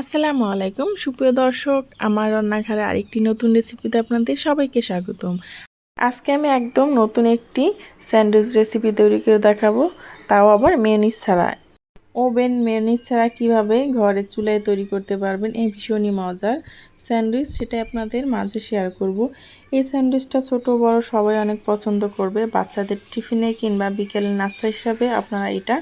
আসসালামু আলাইকুম। সুপ্রিয় দর্শক, আমার রান্নাঘরে আরেকটি নতুন রেসিপিতে আপনাদের সবাইকে স্বাগতম। আজকে আমি একদম নতুন একটি স্যান্ডউইচ রেসিপি তৈরি করে দেখাবো। তাও আবার মেয়নিজ ছাড়া। ওভেন মেয়নিজ ছাড়া কীভাবে ঘরে চুলায় তৈরি করতে পারবেন এই ভীষণই মজার স্যান্ডউইচ সেটা আপনাদের মাঝে শেয়ার করব। এই স্যান্ডউইচটা ছোট, বড় সবাই অনেক পছন্দ করবে। বাচ্চাদের টিফিনে কিংবা বিকেলের নাস্তা হিসাবে আপনারা এটা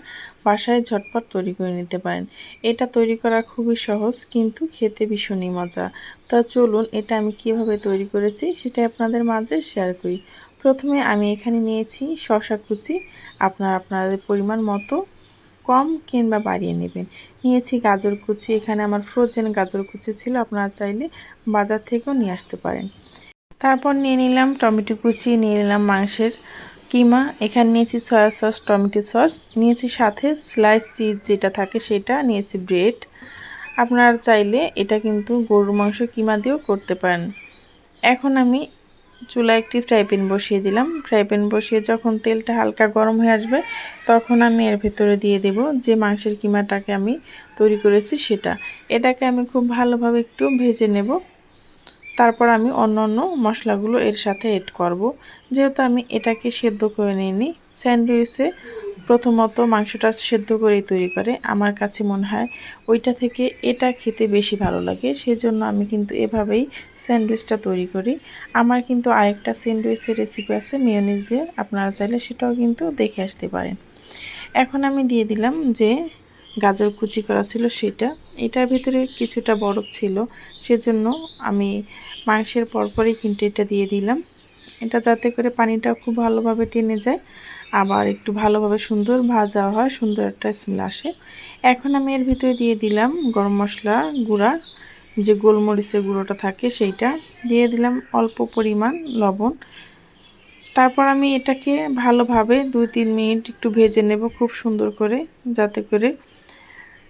বাসায় ঝটপট তৈরি করে নিতে পারেন। এটা তৈরি করা খুবই সহজ কিন্তু খেতে ভীষণই মজা। তা চলুন এটা আমি কীভাবে তৈরি করেছি সেটা আপনাদের মাঝে শেয়ার করি। প্রথমে আমি এখানে নিয়েছি শশা কুচি। আপনার আপনাদের পরিমাণ মতো কম কিংবা বাড়িয়ে নেবেন। নিয়েছি গাজর কুচি, এখানে আমার ফ্রোজেন গাজর কুচি ছিল, আপনারা চাইলে বাজার থেকেও নিয়ে আসতে পারেন। তারপর নিয়ে নিলাম টমেটো কুচি, নিয়ে নিলাম মাংসের কিমা, এখানে নিয়েছি সয়া সস টমেটো সস নিয়েছি সাথে স্লাইস চিজ যেটা থাকে সেটা, নিয়েছি ব্রেড আপনারা চাইলে এটা কিন্তু গরুর মাংস কিমা দিয়েও করতে পারেন। এখন আমি চুলায় একটি ফ্রাই প্যান বসিয়ে দিলাম। ফ্রাই প্যান বসিয়ে যখন তেলটা হালকা গরম হয়ে আসবে, তখন আমি এর ভেতরে দিয়ে দেব যে মাংসের কিমাটাকে আমি তৈরি করেছি সেটা। এটাকে আমি খুব ভালোভাবে একটু ভেজে নেব। তারপর আমি অন্য অন্য মশলাগুলো এর সাথে এড করব। যেহেতু আমি এটাকে সেদ্ধ করে নিইনি, স্যান্ডউইচে প্রথমত মাংসটা সেদ্ধ করেই তৈরি করে। আমার কাছে মনে হয় ওইটা থেকে এটা খেতে বেশি ভালো লাগে। সেজন্য আমি কিন্তু এভাবেই স্যান্ডউইচটা তৈরি করি। আমার কিন্তু আরেকটা স্যান্ডউইচের রেসিপি আছে মিওনিজ দিয়ে। আপনারা চাইলে সেটাও কিন্তু দেখে আসতে পারেন। এখন আমি দিয়ে দিলাম যে গাজর কুচি করা ছিল সেটা। এটার ভিতরে কিছুটা বরফ ছিল। সেজন্য আমি মাংসের পরপরই কিন্তু এটা দিয়ে দিলাম। এটা যাতে করে পানিটা খুব ভালোভাবে টেনে যায়। আবার একটু ভালোভাবে সুন্দর ভাজা হয়, সুন্দর একটা স্মেল আসে। এখন আমি এর ভিতরে দিয়ে দিলাম গরম মশলা গুঁড়া, যে গোলমরিচের গুঁড়োটা থাকে সেইটা। দিয়ে দিলাম অল্প পরিমাণ লবণ। তারপর আমি এটাকে ভালোভাবে দুই তিন মিনিট একটু ভেজে নেব খুব সুন্দর করে, যাতে করে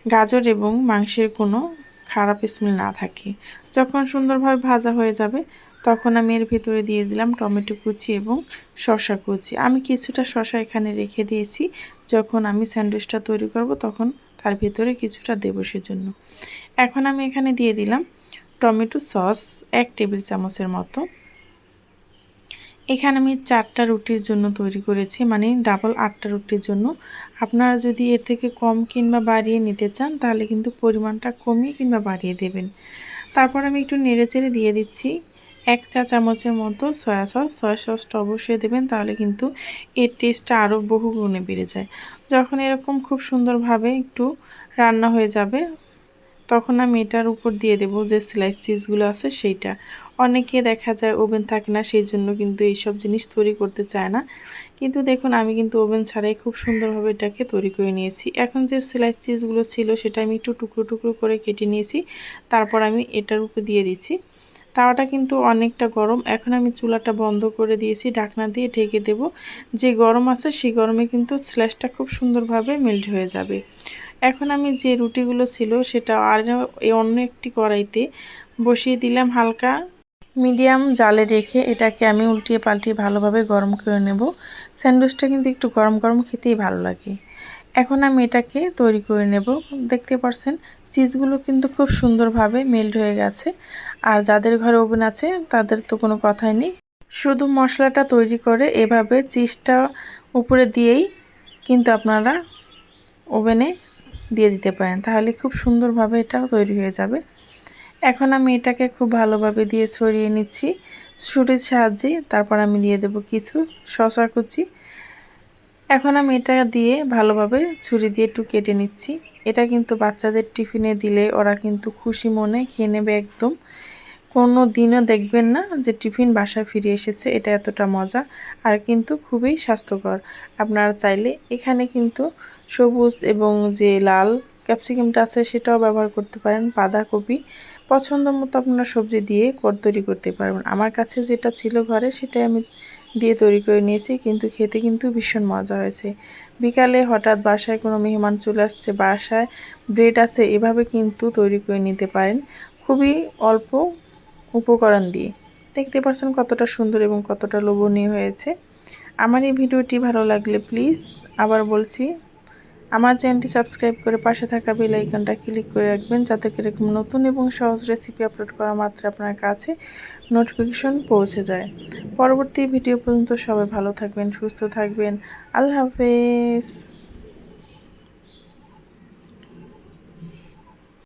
গাজর এবং মাংসের কোনো খারাপ স্মেল না থাকে। যখন সুন্দরভাবে ভাজা হয়ে যাবে তখন আমি এর ভেতরে দিয়ে দিলাম টমেটো কুচি এবং শশা কুচি। আমি কিছুটা শশা এখানে রেখে দিয়েছি। যখন আমি স্যান্ডউইচটা তৈরি করব তখন তার ভিতরে কিছুটা দেবো সেজন্য। এখন আমি এখানে দিয়ে দিলাম টমেটো সস এক টেবিল চামচের মতো। এখানে আমি চারটা রুটির জন্য তৈরি করেছি মানে ডাবল আটটা রুটির জন্য। আপনারা যদি এর থেকে কম কিংবা বাড়িয়ে নিতে চান, তাহলে কিন্তু পরিমাণটা কমিয়ে কিংবা বাড়িয়ে দেবেন। তারপর আমি একটু নেড়েচেড়ে দিয়ে দিচ্ছি এক চা চামচের মতো সয়া সস সয়া সসটা অবশ্যই দেবেন, তাহলে কিন্তু এর টেস্টটা আরও বহু গুণে বেড়ে যায়। যখন এরকম খুব সুন্দরভাবে একটু রান্না হয়ে যাবে, তখন আমি এটার উপর দিয়ে দেব যে স্লাইস চিজগুলো আছে সেইটা। অনেকে দেখা যায় ওভেন থাকে না সেই জন্য কিন্তু এইসব জিনিস তৈরি করতে চায় না। কিন্তু দেখুন, আমি কিন্তু ওভেন ছাড়াই খুব সুন্দরভাবে এটাকে তৈরি করে নিয়েছি। এখন যে স্লাইস চিজগুলো ছিল, সেটা আমি একটু টুকরো টুকরো করে কেটে নিয়েছি। তারপর আমি এটার উপর দিয়ে দিচ্ছি। তাওয়াটা কিন্তু অনেকটা গরম। এখন আমি চুলাটা বন্ধ করে দিয়েছি, ঢাকনা দিয়ে ঢেকে দেব। যে গরম আছে সেই গরমে কিন্তু স্ল্যাশটা খুব সুন্দরভাবে মেল্ট হয়ে যাবে। এখন আমি যে রুটিগুলো ছিল সেটা আর অন্য একটি কড়াইতে বসিয়ে দিলাম হালকা মিডিয়াম জালে রেখে এটাকে আমি উল্টিয়ে পাল্টিয়ে ভালোভাবে গরম করে নেব। স্যান্ডউইচটা কিন্তু একটু গরম গরম খেতেই ভালো লাগে। এখন আমি এটাকে তৈরি করে নেব। দেখতে পারছেন চিজগুলো কিন্তু খুব সুন্দরভাবে মেল্ট হয়ে গেছে। আর যাদের ঘরে ওভেন আছে, তাদের তো কোনো কথাই নেই। শুধু মশলাটা তৈরি করে এভাবে চিজটা উপরে দিয়েই কিন্তু আপনারা ওভেনে দিয়ে দিতে পারেন। তাহলে খুব সুন্দরভাবে এটা তৈরি হয়ে যাবে। এখন আমি এটাকে খুব ভালোভাবে দিয়ে ছড়িয়ে নিচ্ছি। ছুরির সাহায্যে তারপর আমি দিয়ে দেব কিছু শশা কুচি। এখন আমি এটা দিয়ে ভালোভাবে ছুরি দিয়ে একটু কেটে নিচ্ছি। এটা কিন্তু বাচ্চাদের টিফিনে দিলে ওরা কিন্তু খুশি মনে খেয়ে নেবে একদম। কোনো দিনও দেখবেন না যে টিফিন বাসায় ফিরে এসেছে, এটা এতটা মজা আর কিন্তু খুবই স্বাস্থ্যকর। আপনারা চাইলে এখানে কিন্তু সবুজ এবং যে লাল ক্যাপসিকামটা আছে সেটাও ব্যবহার করতে পারেন, বাঁধাকপি। পছন্দ মতো আপনারা সবজি দিয়ে কর, তৈরি করতে পারবেন। আমার কাছে যেটা ছিল ঘরে সেটাই আমি দিয়ে তৈরি করে নিয়েছি, কিন্তু খেতে কিন্তু ভীষণ মজা হয়েছে। বিকালে হঠাৎ বাসায় কোনো মেহমান চলে আসছে, বাসায় ব্রেড আছে, এভাবে কিন্তু তৈরি করে নিতে পারেন। খুবই অল্প উপকরণ দিয়ে। দেখতে পাচ্ছেন কতটা সুন্দর এবং কতটা লোভনীয় হয়েছে। আমার এই ভিডিওটি ভালো লাগলে প্লিজ আবার বলছি আমার চ্যানেলটি সাবস্ক্রাইব করে পাশে থাকা বেল আইকনটা ক্লিক করে রাখবেন যাতে করে নতুন এবং সহজ রেসিপি আপলোড করা মাত্র আপনার কাছে নোটিফিকেশন পৌঁছে যায়। পরবর্তী ভিডিও পর্যন্ত সবাই ভালো থাকবেন, সুস্থ থাকবেন। আল্লাহ হাফেজ।